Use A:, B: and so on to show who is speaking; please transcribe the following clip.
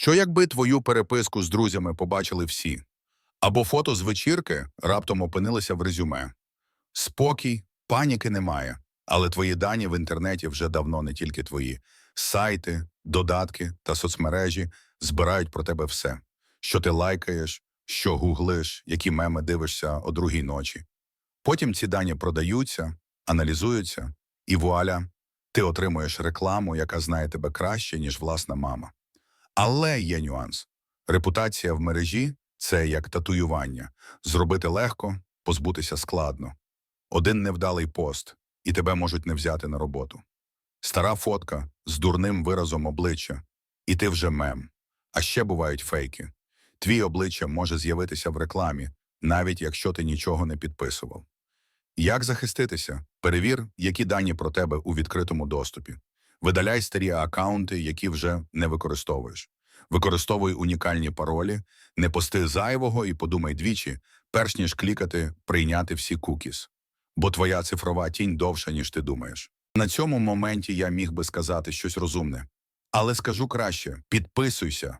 A: Що якби твою переписку з друзями побачили всі? Або фото з вечірки раптом опинилися в резюме. Спокій, паніки немає, але твої дані в інтернеті вже давно не тільки твої. Сайти, додатки та соцмережі збирають про тебе все, що ти лайкаєш, що гуглиш, які меми дивишся о другій ночі. Потім ці дані продаються, аналізуються, і вуаля, ти отримуєш рекламу, яка знає тебе краще, ніж власна мама. Але є нюанс. Репутація в мережі це як татуювання. Зробити легко, позбутися складно. Один невдалий пост, і тебе можуть не взяти на роботу. Стара фотка з дурним виразом обличчя, і ти вже мем. А ще бувають фейки. Твій обличчя може з'явитися в рекламі, навіть якщо ти нічого не підписував. Як захиститися? Перевір, які дані про тебе у відкритому доступі. Видаляй старі акаунти, які вже не використовуєш. Використовуй унікальні паролі, не пости зайвого і подумай двічі, перш ніж клікати «Прийняти всі кукіс». Бо твоя цифрова тінь довша, ніж ти думаєш. На цьому моменті я міг би сказати щось розумне. Але скажу краще: підписуйся,